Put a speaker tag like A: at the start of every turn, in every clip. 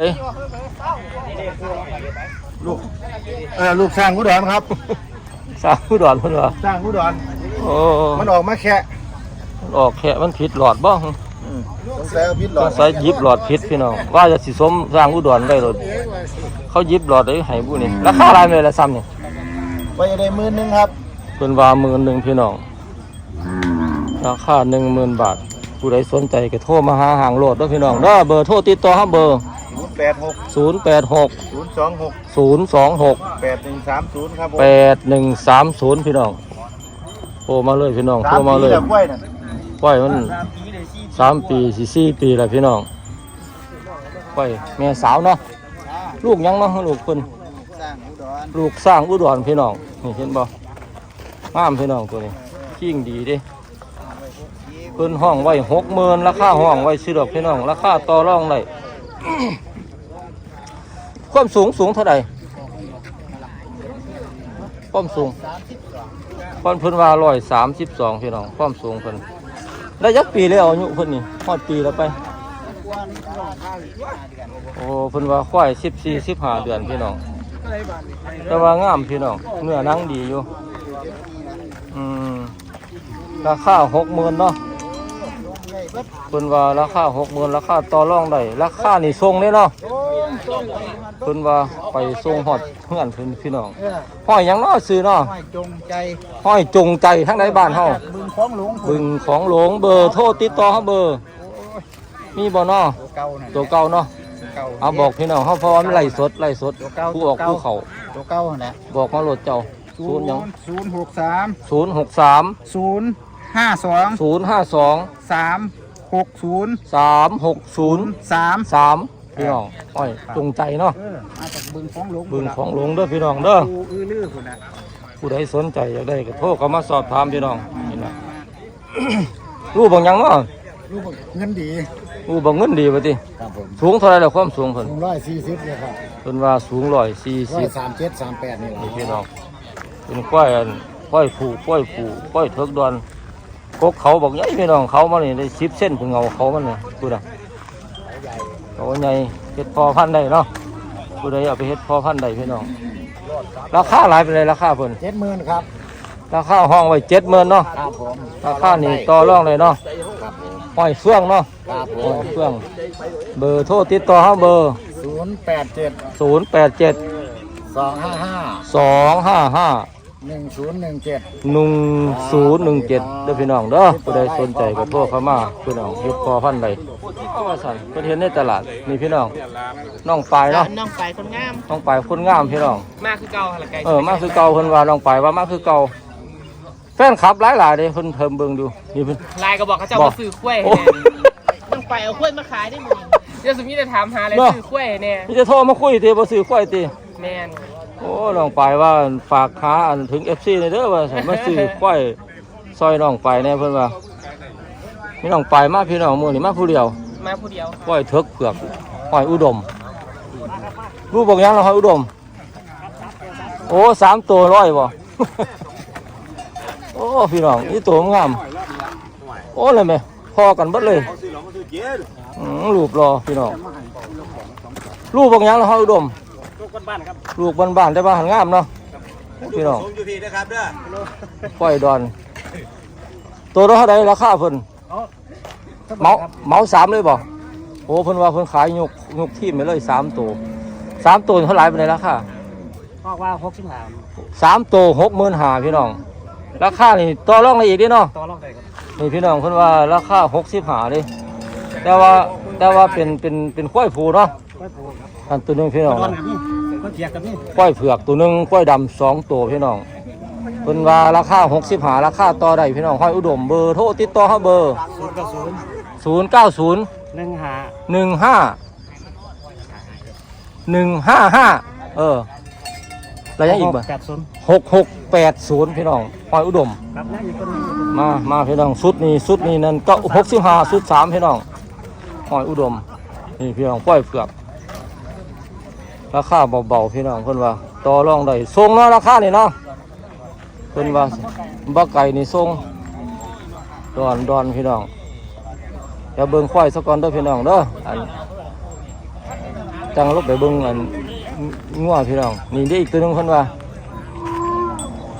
A: เอ้ย
B: ลูกเออลูกสร้างอุดรครับ
A: สาวผู้ดอนเพิ่นว่า
B: สร้างอุดร
A: โอ้
B: มันออกมาแค่
A: มันออกแค่มันผิดหลอดบ่
B: สงสัยเอาพิษหล
A: ต้
B: อ
A: อ
B: ด
A: งใส่ยิบหลอดผิดพี่น้องว่าจะสิสมสร้างอุดรได้รถเขายิบหลอดได้ให้ผู้นี่ราคาหลายแม่ละซ้ำนี่
B: ไปได้หมื่นหนึงครับ
A: เพิ่นว่าหมื่นหนึ่งพี่น้องราคาหนึ่งหมื่นบาท ผู้ใดสนใจก็โทรมาหาห่างโหลดเด้อพี่น้องเด้อเบอร์โทรติดต่อเฮาเบอร์
B: ศูนย์แปดหก
A: 086
B: ศูนย์สองหก
A: 026
B: แปดหนึ่งสามศูนย์ครับผม
A: แปดหนึ่งสามศูนย์พี่น้องโทรมาเลยพี่น้องโทร
B: สาม
A: มา
B: ปี
A: เลย
B: แล้วกล้วยน่ะ
A: กล้วยมันสามปีสี่สี่ปีแล้วพี่น้องกล้วยแม่สาวเนาะลูกยังเนาะลูกเพิ่น
B: สร้างอุดร
A: ลูกสร้างอุดรพี่น้องนี่เห็นบ่งามพี่น้องตัวนี้ขิงดีเดิเพิ่นห้องไว้หกหมื่นราคาห้องไว้ซื้อดอกพี่น้องราคาต่อรองได้ ความสูงสูงเท่าไหร่ความสูงเพิ่นเพิ่นว่าร้อยสามสิบสองพี่น้องความสูงเพิ่นได้ยักปีแล้วอายุเพิ่นนี่ฮอดปีแล้วไป โอ้เพิ่นว่าควายสิบสี่สิบห้าเดือนพี่น้องแต่ว่างามพี่น้องเนื้อนังดีอยู่อืมราคาหกหมื่นเนาะเพิ่นว่าราคาหกหมื่นราคาต่อรองได้ราคานี่ทรงเลยเนาะ เพิ่นว่าไปส่งฮอดเพื่อนเพิ่นพี่น้องห้อยหยังเนาะซื้อเนาะ
B: ไม่จงใจ
A: ห้อยจงใจทั้งในบ้านเฮา
B: บึงฟ้องหลวง
A: บึงของหลวงเบอร์โทรติดต่อเฮาเบอร์มีบ่เนาะ
B: เก่าน่ะ
A: ตัวเก่าเนาะ
B: เก่า
A: เอาบอกพี่น้องเฮาเพราะว่ามันไล่สดไล่สด
B: ตัวเก่า
A: ผู้ออกผู้เข้า
B: ตัวเก่าน่ะ
A: บอกมาโหลดเจ้าศูนย์หยัง
B: ศูนย์หกสาม
A: ศูนย์หกสาม
B: ศูนย์ห้าสอง
A: ศูนย์ห้าสอง
B: สามหกศูนย์
A: สามหกศูนย์
B: สาม
A: สาม พี่น้องอ้อยจงใจเนาะ
B: เออมาจากบึงฟ้องหลวง
A: บึงของหลวงเด้อพี่น้องเด้อ
B: ดูอื้อลือคนน่ะ
A: ผู้ใดสนใจอยากได้ก็โทรเข้ามาสอบถามพี่น้องนี่นะรู้บางยังเนาะ
B: ลูกเงินดี
A: รู้บางเงินดีป่ะติ
B: ครับผม
A: สูงเท่าไรแล้วความสูงเพิ่น
B: หนึ่งร้อยสี่สิบเลยครับ
A: เพิ่นว่าสูงร้อยสี่
B: ร้อ
A: สิ
B: ย
A: บ
B: สามเจ็ดสามแปดนี่แหละ
A: นี่พี่น้องเป็นกล้วยอันกล้วยผูกล้วยผูกล้วยเถิกดอนกกเขาบอกใหญ่พี่น้องเขามานี่ได้สิบเส้นถึงเงาเขามันเนี่ยพูดอะ เขาใหญ่เฮ็ดพอพันธุ์ได้เนาะผู้ใดเอาไปเฮ็ดพอพันธุ์ได้พี่น้องราคาหลายเป็นไรราคาเพิ่น
B: เจ็ดหมื่นครับ
A: ราคาห้องไว้เจ็ดหมื่นเนาะ
B: ครับผม
A: ราคานี่ต่อรองเลยเนาะ
B: ครับผม
A: ห้อยเฟื่องเนาะ
B: ครับผ
A: ห้อ
B: ม
A: ยเฟื่อง เบอร์โทรติดต่อเฮาเบอร์
B: ศูนย์แปดเจ็ด
A: ศูนย์แปดเจ็ด
B: สองห้าห้า
A: สอง ห้าห้า
B: หนึ่งศูนย์หนึ่งเจ็ด
A: หนึ่งศูนย์หนึ่งเจ็ดเด้อพี่น้องเด้อผู้ใดสนใจก็โทรเข้ามาพี่น้องเฮ็ดพอพันธุ์ใดเอาว่าสั่นเพิ่นเห็นในตลาดนี่พี่น้องน้องปลายเนาะ
C: น้องไปคนงาม
A: น้องปลายคนงามพี่น้อง
C: มากคือเก่าหั่นละไก่
A: เออมาคือเก่าเพิ่นว่าน้องปลายว่ามาคือเก่าแฟนคลับหลายๆเด้เพิ่นเพิ่มเบิ่งดูนี่เพิ่น
C: ลายก็บอกเขาจะเอา
A: บอก
C: มาซื้อกล้วย
A: โอ้
C: ให้แน่น้องไปเอากล้วยมาขายได้หมดเดี๋ยวสมมติจะถามหาอะไร
A: เนอะ
C: ซื้อกล้วยให้แน่
A: นี่จะโทรมาคุยติบ่ซื้อควายติ
C: แมน
A: โอ้น้องปลายว่าฝากหาอันถึง FC นี่เด้อว่าสั่นมาซื้อควายซอยน้องปลายแน่เพิ่นว่ามีน้องปลายมาพี่น้องมื้อนี้มาผู้เดียว
C: มาผู้เดียว
A: ก้อยเถิกเผือกหอยอุดมรู้บอกยังเราหอยอุดม โอ้สามตัวร้อยบ่โอ้พี่น้องนี่ตัวงามโอ้เลยไหมพอกันเบิดเลยอืมรูปรอพี่น้องรูปบอกยังเราหอยอุดม
B: ลู กบ้านครับ
A: ลูกบ้านๆแต่ว่าหันงามเนาะพี่น้อง
B: ผมอยู่พี่นะครับเด้อ
A: ก้อยดอน ตัวละเท่าไรราคาเพิ่นเมาเมาสามเลยบ่โอ้เพิ่นว่าเพิ่นขายยกยกทีมไปเลยสามตัวสามตัวเท่าไหร่เป็นไรราคา
B: บอกว่าหกสิบห้า
A: สามตัวหกหมื่นห้าพี่น้อง ราคานี่ต่อรองได้อีกเดิเนาะ
B: ต่อรองได้ครับ
A: นี่พี่น้องเพิ่นว่าราคาหกสิบห้าเลยแต่ว่าแต่ว่าเป็นเป็นเป็นควายผูเนาะ
B: ค่อยผูกครับ
A: อันตัวหนึงพี่น้อง
B: นอนกับนี่ก็เทียบกับนี่
A: ควายเผือกตัวหนึงควายดำสองตัวพี่น้องเพิ่นว่าราคาหกสิบห้าราคาต่อได้พี่น้องห้อยอุดมเบอร์โทรติดต่อเฮาเบอร์
B: ศูนย์กับศูนย์
A: ศูนย์เก้าศูนย์
B: หนึ่งห้า
A: หนึ่งห้าหนึ่งห้าห้าเออระยะอีกบ่
B: แปดศูนย์
A: หกหกแปดศูนย์พี่น้องหอยอุดม
B: ครับนั่นอีกคนนึง
A: มามาพี่น้องสุดนี้สุดนี้นั่นก็หกสิบห้าสุดสามพี่น้องหอยอุดม นี่พี่น้องป้อยเผือก ราคาเบาๆพี่น้องเพิ่นว่าต่อรองได้ทรงเนาะราคานี่เนาะเพิ่นว่าบักไก่นี่ทรงดอนดอนพี่น้องเดี๋ยวเบิ่งควายสักก่อนเด้อพี่น้องเด้ออันจังลบไปเบิ่งอันงัวพี่น้องนี่ได้อีกตัวหนึงเพิ่นว่า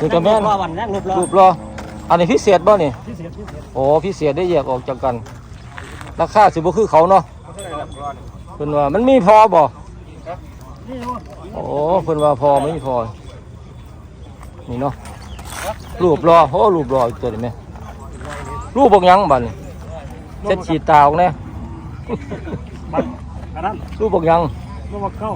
A: นี่ก็แม่น
B: รกรูปรอ
A: ออันนี้พิเศษบ่นี่โอ้พิเศษได้แยกออกจากกัน ราคาสิบ่คือเขาเนาะเพิ่นว่ามันมีพอบ่ โอ้เพิ่นว่าพอไม่มีพอ นี่เนาะรูปรอโอ้รูปรออีกตัวนี้แม่รูปบักหยังบัดนี่เช็ดฉีดตาออกแน่
B: มันอันนั้น
A: รูปบักหยัง
B: รูปว่าเข้า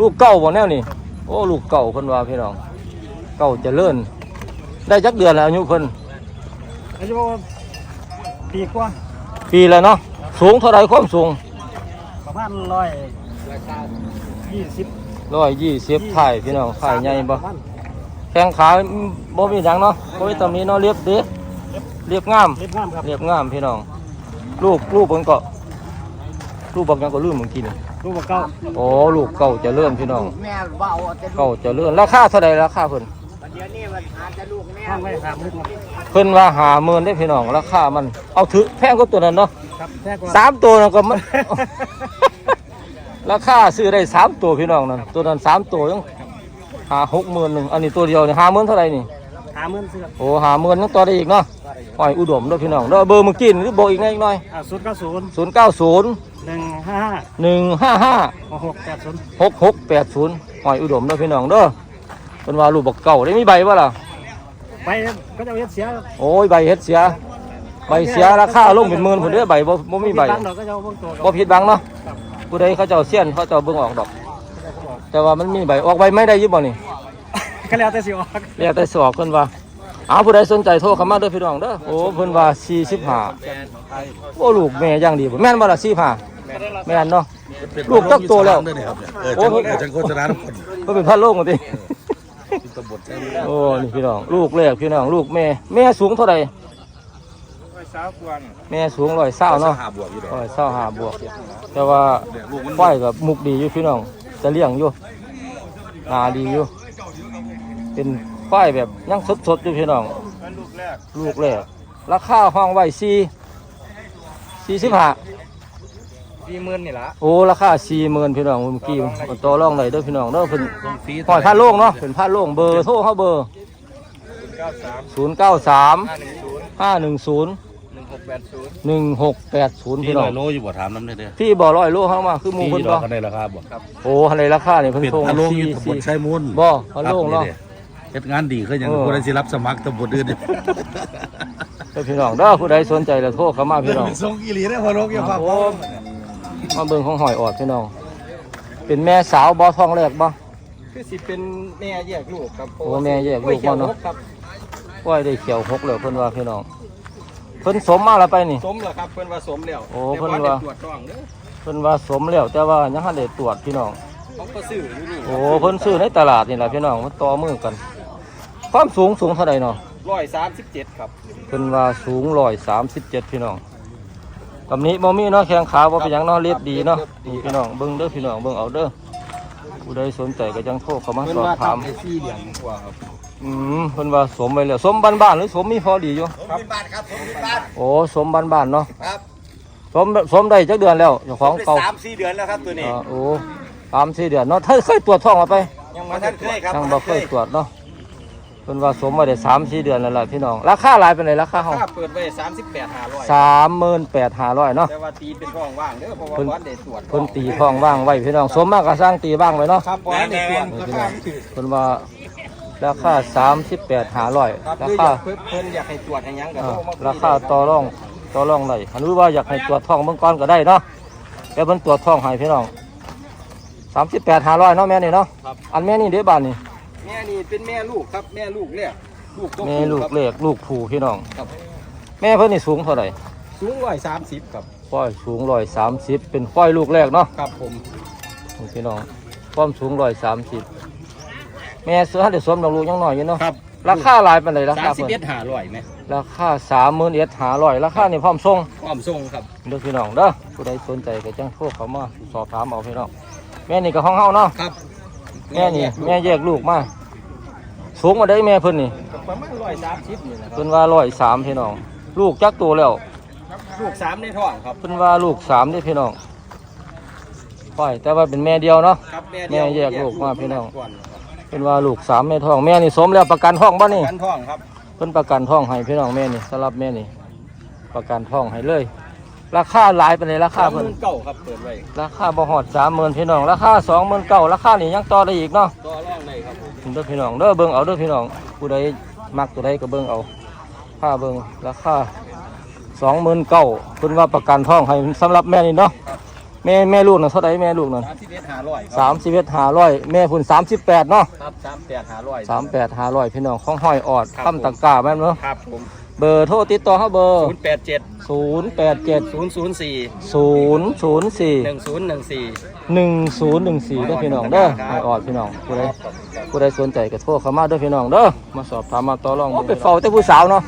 A: ลูกเก่าบ่แนวนี่โอ้ลูกเก่าเพิ่นว่าพี่น้องเก่าเจริญได้จักเดือนแล้วอายุเพิ่น
B: อายุปีกว่า
A: ปีแล้วเนาะสูงเท่าไรความสูง
B: ประมาณร้อย ยี่สิบ
A: ร้อยยี่สิบถ่ายพี่น้องถ่ายใหญ่บ่แข้งขาบ่มีหยังเนาะบ่มีตำหนิเนาะเรียบเด้เรียบงาม
B: เล็บงามครับ
A: เรียบงามพี่น้องลูกลูกเพิ่นก็ลูกบักหยังก็ลืมเมื่อกี้นี่
B: รูปว่าเข้า
A: โอ้ลูกเก่าเจริญพี่น้อง
C: แม่เบาแต่
A: เก่าเจริญราคาเท่าใดราคาเพิ่น
C: เดี๋ยวนี้มันหาแต่ลูกแม่
B: ห้างไว้สามมือครับ
A: เพิ่นว่าหาหมื่นได้พี่น้องราคามันเอาถือแพงกว่าตัวนั้นเนาะ
B: ครับแท้กว่า
A: สามตัวนั่นก็มัน ราคาซื้อได้สามตัวพี่น้องนั่นตัวนั้นสามตัวยังหาหกหมื่นหนึ่งอันนี้ตัวเดียวนี่หาหมื่นเท่าไหร่นี่
B: หาหมื่นเสื้อ
A: โอ้หาหมื่นยังต่อได้อีกเนาะหอยอุดมเด้วยพี่น้องเด้อเบอร์เมื่อกี้นี่หรือบอกอีกหน่อยอีกหน่อย
B: อ่าศูนย์เก้าศูนย์
A: ศูนย์เก้าศูนย์
B: หนึ่งห้าห้า
A: หนึ่งห้าห้า
B: หกแปดศูนย์
A: หกหกแปดศูนย์หอยอุดมเด้อพี่น้องเด้อเป็นว่าลูกบักเก่าได้มีใบวะล่ะ
B: ไปก็จะเอาเฮ็ดเสีย
A: โอ้ยใบเฮ็ดเสียใบเสียราคาลงเป็นหมื่นคนเด้อใบบ่บ่มีใบ
B: บ้านเราก็จะเอาพวกตัว
A: บ่ผิดบังเนาะ ผู้ใดเขาเจ้าเสี้ยนเขาเจ้าเบิ่งออกดอก แต่ว่ามันมีใบออกใบไม่ได้อยิบบ่นี่
B: ก็แล้วแต่สิออก
A: เรียกแต่สอบเพิ่นว่าเอาผู้ใดสนใจโทรเข้ามาเด้อพี่น้องเด้อโอ้เพิ่นว่า45โอ้ลูกแม่อย่างดีบ่แม่นบ่ล่ะ45แม่นเนาะ ลูกจักโตแล้ว
D: เออจังเออจังโฆษณาทุกคน
A: เพิ่นเป็นพันโลกติ
D: ตำบลแค่
A: โอ้ นี่พี่น้อง ลูกแรกพี่น้อง ลูกแม่ แม่สูงเท่า ใดแม่สูง120เนาะ
D: หาบวกอยู่ดอก
A: 125บวก แต่ว่า
D: เนี่ยลูกมัน
A: ควายกับมุกดีอยู่พี่น้องจะเลี้ยงอยู่หนาดีอยู่ เป็นควายแบบยังสดๆอยู่พี่น้องลูกแรกราคาห้องไว้สี่สี่สิบห้า
C: สี่หมื่นนี่ละ
A: โอ้ราคาสี่หมื่นพี่น้องเมื่อกี้มันต่อรองไหนเด้อพี่น้องเด้อเพิ่นปล่อยผ้าโล่งเนาะเป็นผ้าโล่งเบอร์โทรเขาเบอร์
C: เก้าสาม
A: ศูนย์เก้าสาม
C: ห้าหนึ่งศูนย์ แปดศูนย์
A: หนึ่งหกแปดศูนย์
D: พี่
A: พี่
D: ห
A: น้
D: น่
A: อ
D: องยโลอยู่บ่ถามน้ำเด้อเด้อ
A: พี่บ่ร้อยโลเข้ามาคือหมู
D: พี่
A: เพิ่น
D: ดอ
A: บ่
D: กกันได้ราคาบ่
A: โอ้อะไรราคานี่เพิ่น
D: เป็น
A: ส่ง
D: พะโลง
A: สี่
D: อยู่ตำบล
A: สี่
D: ชัยมูล
A: บ่พะโล้งเนาะ
D: ครับเฮ็ดงานดีคือหยัง
A: เออ
D: คนได้สิรับสมัครตำบลอื่นเนี่ย
A: เด้อพี่น้องเด้อผู้ใดสนใจแล้วโทรเข้ามาพี่น้อง
D: ส่งอีหลีได้อพะโลงอยู่ครับ
A: โอ้มาเบิ่งของหอยออดพี่น้อง เป็นแม่สาวบ่ท้องแรกบ่
C: คือสิเป็นแม่แยกลูกครับ
A: โอ้แม่แยกลูกบ่เนาะ
C: ครับ
A: ก้อยได้เขียวหกแล้วเพิ่นว่าพี่น้องเพิ่นสมมาแล้วไปนี่
C: สมเหรอครับเพิ่นว่าสมแล้ว
A: โอ้
C: แต่
A: เพิ่น
C: ได้
A: ว่า
C: ตรวจท้องเด้อ
A: เพิ่นว่าสมแล้วแต่ว่ายังทันได้ตรวจพี่น้อง
C: เขาก็ซื้ออยู่นี่
A: โอ้เพิ่นซื้อในตลาดนี่แหละพี่น้องมันต่อมือกัน ความสูงสูงเท่าใดเนาะ
C: ร้อยสามสิบเจ็ดครับ
A: เพิ่นว่าสูง137พี่น้องตำนี้บ่มีเนาะแข้งขาบ่เป็นหยังเนาะเรียบดีเนาะนี่พี่น้องเบิ่งเด้อพี่น้องเบิ่งเอาเด้อผู้ใดสนใจก็จังโทรเข้ามา
C: เพิ่น
A: สอบ
C: ว่า
A: ถาม
C: ทำไปสี่เดือนกว่าครับ
A: อืมเพิ่นว่าสมไปแล้วสมบ้านๆหรือสมมีพอดีอยู่
C: ครับบ้านครับผมมีบ้าน
A: โอ้สมบ้านๆเนาะ
C: ครับ
A: สมสมได้จักเดือนแล้วเจ้าของเก่า
C: สามสี่เดือนแล้วครับตัวนี้
A: อ่าโอ้สามสี่เดือนเนาะเธอเคยตรวจท้องมาไป
C: ยังมาท่านเคยครับ
A: ช่างบ่เคยตรวจเนาะเพิ่นว่าสมมาได้สามสี่เดือนแล้วล่ะพี่น้องราคาหลายเป็นไรราคาเฮา
C: ค่าเปิดไว้สามสิบแปดห้าร้อย
A: สามหมื่นแปดห้าร้อยเนาะ
C: แต่ว่าตีเป็นท้องว่างเด้อเพราะว่า
A: เพิ่น
C: วันได้ตรวจ
A: เพิ่นตีท้องว่างไว้พี่น้องสมมากก็สร้างตีบ้างไว้เนาะ
C: ครับวันได้ตรวจ
A: นี่
C: รา
A: พี่
C: คา
A: น้อง
C: มันถือ
A: เพิ่นว่า ราคาสามสิบแปดห้าร้อย
C: ครับ
A: รา
C: คืออ
A: คา
C: ยากเพิ่นเพิ่นอยากให้ตรวจให้หยังก็
A: อ่า
C: โทรมาคุย
A: ราคาต่อรองต่อรองได้อันนี้ว่าอยากให้ตรวจท้องเบื้องก่อนก็ได้เนาะแต่เพิ่นตรวจท้องให้พี่น้องสามสิบแปดห้าร้อยเนาะแม่นี่เนาะ
C: ครับ
A: อันแม่นี่เด้บ้านนี่
C: แม่นี่เป็นแม่ลูกครับแม่ลูกเนี่ยลูกตัว
A: แม่
C: ผู้
A: ลูก
C: ครับ
A: เล็กลูกผูพี่น้อง
C: ครับ
A: แม่เพิ่นนี่สูงเท่าไหร่
C: สูงร้อยสามสิบครับ
A: ป้อยสูงร้อยสามสิบเป็นป้อยลูกแรกเนาะ
C: ครับผม
A: นี่พี่น้องความสูงร้อยสามสิบ แม่เสือให้ได้สวมดอกลูกยังน้อยอยู่เนาะ
C: ครับ
A: ราคาหลายปานใดรา
C: สา
A: คาม
C: สิบ
A: เพิ่น
C: เอ็ดหาร้อยไหม
A: ราคาสามหมื่นเอ็ดหาร้อยราคานี่พร้อมส่ง
C: ความทรงครับ
A: เด้อพี่น้องเด้อผู้ใดสนใจก็จังโทรเข้ามาสอบถามเอาพี่น้องแม่นี่ก็ห้องเฮาเนาะ
C: ครับ
A: แม่นี่แม่แยกลูกมาสูงมาได้แม่เพิ่นนี่
C: ประมาณร้อยสามสิบนี่นะครั
A: เพิ่นว่าร้อยสามพี่น้อง ลูกจักตัวแล้ว
C: ลูกสามในท้องครับ
A: เพิ่นว่าลูกสามนี่พี่น้องควายแต่ว่าเป็นแม่เดียวเนาะ
B: ครับ
A: แม่แยกลูกมาพี่น้อง
B: ก่อน
A: เป็นว่าลูกสามแม่ท้องแม่นี่สมแล้วประกันท้องบ่นี่
B: กันท่องครับ
A: เพิ่นประกันท้องให้พี่น้องแม่นี่สำหรับแม่นี่ประกันท้องให้เลย ราคาหลายปานใดราคา
B: สามห
A: เพิ่น
B: มื่นเก้าครับเปิดไว้
A: ราคาบ่ฮอด30,000พี่น้องราคา29,000ราคานี่ยังต่อได้อีกเนาะ
B: ต่อรองได้ครับผม
A: เด้อพี่น้องเด้อเบิ่งเอาเด้อพี่น้องผู้ใดมักตัวใดก็เบิ่งเอาค่าเบิ่งราคา29,000เพิ่นว่าประกันท้องให้สำหรับแม่นี่เนาะ แม่แม่ลูกน่ะเท่าใดแม่ลูกนั่น
B: สามสิบเอ็ดห้าร้อย
A: สามสิบเอ็ดห้าร้อยแม่พุ่นสามสิบแปดเนาะ
B: ครับสามแปดห้าร้อย
A: สามแปดห้าร้อยพี่น้องของห้อยออด
B: ครับ
A: คำตะกร้าแม่นเนาะ
B: ครับผม
A: เบอร์โทรติดต่อเขาเบอร์
B: ศูนย์แปดเจ็ด
A: ศูนย์แปดเจ็ด
B: ศูนย์ศูนย์สี่
A: ศูนย์ศูนย์สี่
B: หนึ่งศูนย์หนึ่งสี่
A: หนึ่งศูนย์หนึ่งสี่เด้อพี่น้องเด้อห้อยออดพี่น้องผู้ใดผู้ใดสนใจก็โทรเข้ามาเด้อพี่น้องเด้อมาสอบถามมาต่อรองไปเฝ้าแต่ผู้สาวเนาะ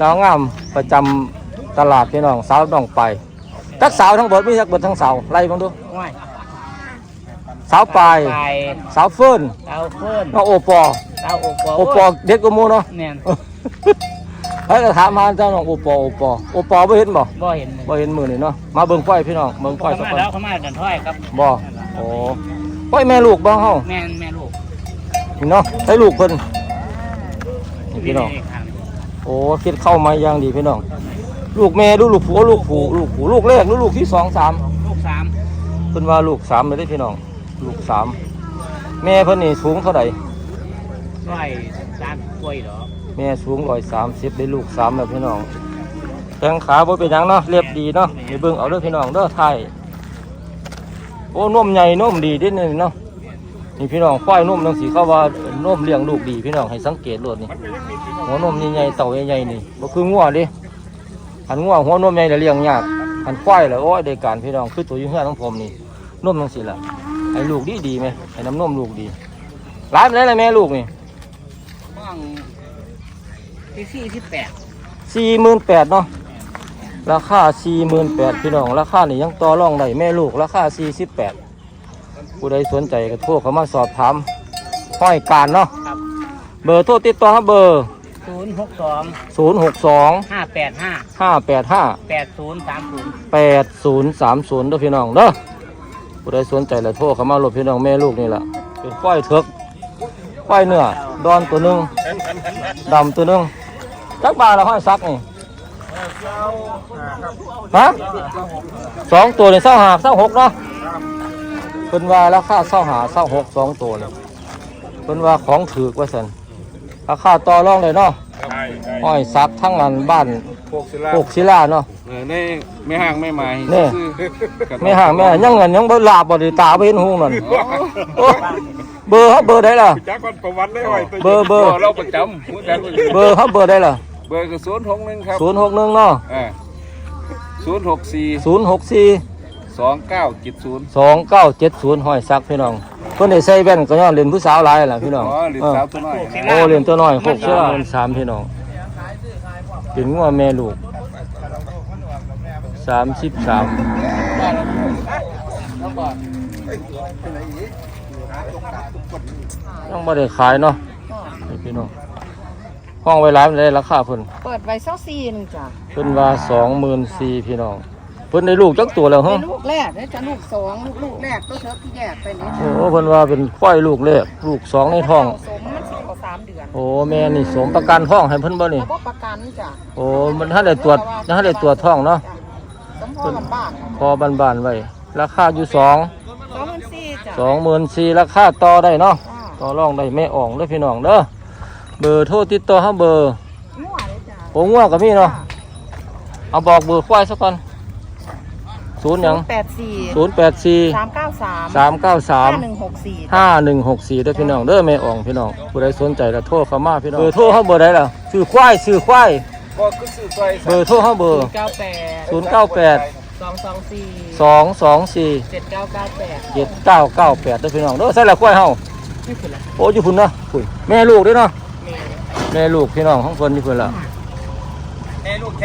A: สาวงามประจำตลาดพี่น้องสาวน้องไป ทักสาวทั้งหมดมีทักเบิดทั้งสาวไล่บังดู
C: ว้าย
A: สาวปลาย
C: ไป
A: สาวเฟิร์น
C: เอาเพิ่น
A: น้องโอปอ
C: เอาโอปอ
A: โอปอเด็กกว่าหมูเนาะ
C: แม่น
A: เฮ้ยก็ถามหาเจ้าน้องโอปอโอปอโอปอบ่เห็นบ่
C: บ่เห็นเลย
A: บ่เห็นมือนี่เนาะมาเบิ่งควายพี่น้องเบิ่งควายสัก
C: เขา
A: ค
C: มานแล้วเขามาเดินถ้อยครับ
A: บ่โอ้ควายแม่ลูกบ่เฮา
C: แม่นแม่ลูก
A: นี่เนาะใช่ลูกเพิ่นนี่พี่น้อง
C: ทาง
A: โอ้คิดเข้ามาอย่างดีพี่น้อง ลูกแม่ดูลูกผัวลูกผู้ลูกผู้ลูกแรกหรือลูกที่สองสาม
C: ลูกสาม
A: เพิ่นว่าลูกสามเลยเด้อพี่น้อง ลูกสามแม่เพิ่นนี่สูงเท่าใด
C: ร้อยสามกล้วยเหรอ
A: แม่สูง130ได้ลูกสามแล้วพี่น้องแข้งขาบ่เป็นหยังเนาะเรียบดีเนาะไปเบิ่งเอาเด้อพี่น้องเด้อไทยโอ้นมใหญ่นมดีเด้นี่เนาะนี่พี่น้องควายนมจังสีเขาว่านมเลี้ยงลูกดีพี่น้องให้สังเกตโลดนี่หัวนมใหญ่ๆเต่าใหญ่ๆนี่บ่คืองัวเดิ หันงัวหัวนมใหญ่แล้วเลี้ยงยากหันควายแล้วโอ้ยได้การพี่น้องคือตัวอยู่เฮือนของผมนี่นมจังสีล่ะให้ลูกดีดีไหมให้น้ำนมลูกดีร้านไหนล่ะแม่ลูกนี่
C: บ้างที่สี่ที่แปด
A: สี่หมื่นแปดเนาะราคาสี่หมื่นแปดพี่น้องราคานี่ยังต่อรองได้แม่ลูกราคาสี่สิบแปดผู้ใดสนใจก็โทรเข้ามาสอบถามห้อยการเนาะ
C: ครับ
A: เบอร์โทรติดต่อครับเบอร์
C: ศูน ย์หกสอง
A: ศูนย์หกสอง
C: ห้าแปดห้า
A: ห้าแปดห้า
C: แปดศูนย์สามศูนย์
A: แปดศูนย์สามศูนย์เด้อพี่น้องเด้อผู้ใดสนใจแล้วโทรเข้ามาหลบพี่น้องแม่ลูกนี่แหละเป็นควายเถิกควายเนื้อดอนตัวหนึ่งดำตัวหนึ่งจักบาทละห้อยซักนี่ฮะสองตัวเลยเศร้าหาเศร้าหกเนาะเป็นว่าราคาเศร้าหาเศร้าหกสองตัวเลยเป็นว่าของถือกว่าสันราคาต่อรองเลยเนาะ ห้อยซักทั้งนั้นบ้าน
B: พวกศิลา
A: ปกศิลาเนาะ
B: เออในไม่ห่างไม่หมาย
A: นี่ไม่ห่างแม่ยังเงินยังบ่ลาบบ่ได้ตาบ่เห็นหูนั่นโอ้เบอร์ครับเบอร์ได้ล่ะ
B: จักวันประวัติได้ไว้
A: เบอร์เบอร์
B: เราประจำเหมือนกัน
A: เบอร์ครับเบอร์ได้ล่ะ
B: เบอร์ก็ศูนย์หกหนึ่งครับ
A: 061เนาะ
B: อ่าศูนย์หกสี่
A: 064
B: สองเก้าเจ็ดศูนย์
A: 2970ห้อยซักพี่น้องเพิ่นได้ใส่แว่นก็ย้อนเล่นผู้สาวหลายล่ะพี่น้อง
B: อ๋อหรือสาวตัวน้อย
A: เออโอ้เล่นตัวน้อย6เชื่อเป็นสามพี่น้อง เป็นงัวแม่ลูก33ยังบ่ได้ขายเนาะนี่พี่น้องห้องไว้หลายมันได้ราคาเพิ่น
E: เปิดไว้เศร้าซีหนึงจ้ะ
A: เพิ่นว่าสองหมื่นสี่พี่น้องเพิ่นได้ลูกจักตัวแล้วฮะ
E: เป็นลูกแรกแล้วจะลูกสองลูกลูกแรกตัวเธอที่แยกไปนี่
A: โอ้เพิ่นว่าเป็นควายลูกแรกลูกสองในท้อง
E: สมมันสิบกว่าสามเดือน
A: โอ้แม่นี่สมประกันท้องให้เพิ่นบ่นี่
E: เขาบอกประกันจ้ะ
A: โอ้มันถ้าได้ตรวจถ้าได้ตรวจท้องเนาะ
E: จ้ะสมพอมันบ้าน
A: พอบ้านๆไว้ ราคาอยู่สอง
E: สองหมื่นสี่จ้ะ
A: สองหมื่นสี่ราคาต่อได้เนาะ
E: จ้ะ
A: ต่อรองได้แม่อ่องเด้อพี่น้องเด้อเบอร์โทรติดต่อเฮาเบอร์
E: มั่วเลยจ้ะ
A: โอ้งัวก็มีเนาะเอาบอกเบอร์ควายซะก่อน ศูนย์หยัง
E: แปดสี่
A: ศูนย์แปดสี่
E: สามเก้าสาม
A: สามเก้าสาม
E: ห้าหนึ่งหกสี่
A: ห้าหนึ่งหกสี่ด้วยพี่น้องเด้อแม่อ่องพี่น้องผู้ใดสนใจแล้วโทรเข้ามาพี่น้องเบอร์โทรเขาเบอร์ใดล่ะซื้อควายซื้อควาย
B: ก็คือสื่อไฟ
A: เบอร์โทรเขาเบอร์
C: เก้าแปด
A: ศูนย์เก้าแปด
C: สองสองสี่
A: สองสองสี่
C: เจ็ดเก้าเก้าแปด
A: เจ็ดเก้าเก้าแปดด้วยพี่น้องเด้อใส่ละควายเฮา
C: ไม่คืออะไร
A: โอ้ยพุ่นเนาะพุ่นแม่ลูกด้วยเนาะ
C: แม่
A: แม่ลูกพี่น้องของเพิ่นอยู่เพิ่นล่ะ
B: แม่ลูกแค่